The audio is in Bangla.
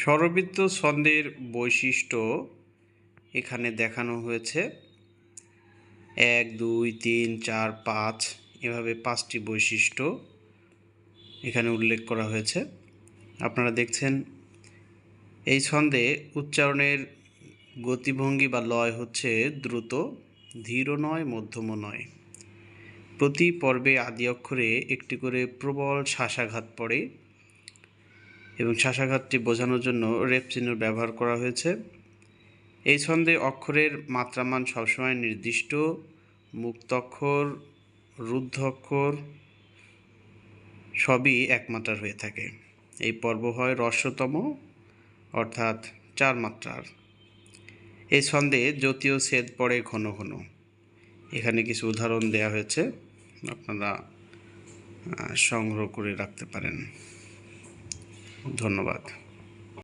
স্বরবৃত্ত ছন্দের বৈশিষ্ট্য এখানে দেখানো হয়েছে। এক, দুই, তিন, চার, পাঁচ এভাবে পাঁচটি বৈশিষ্ট্য এখানে উল্লেখ করা হয়েছে। আপনারা দেখছেন এই ছন্দে উচ্চারণের গতিভঙ্গি বা লয় হচ্ছে দ্রুত, ধীর নয়, মধ্যম নয়। প্রতি পর্বে আদি অক্ষরে একটি করে প্রবল শ্বাসাঘাত পড়ে। এবং শ্বাসাঘাতটি বোঝানোর জন্য রেপ চিহ্ন ব্যবহার করা হয়েছে। এই ছন্দে অক্ষরের মাত্রামান সবসময় নির্দিষ্ট মুক্তক্ষর রুদ্ধ অক্ষর সবই একমাত্রার হয়ে থাকে। এই পর্ব হয় রস্যতম অর্থাৎ চার মাত্রার। এই ছন্দে জ্যোতীয় ছেদ পড়ে ঘন ঘন। এখানে কিছু উদাহরণ দেওয়া হয়েছে, আপনারা সংগ্রহ করে রাখতে পারেন। ধন্যবাদ।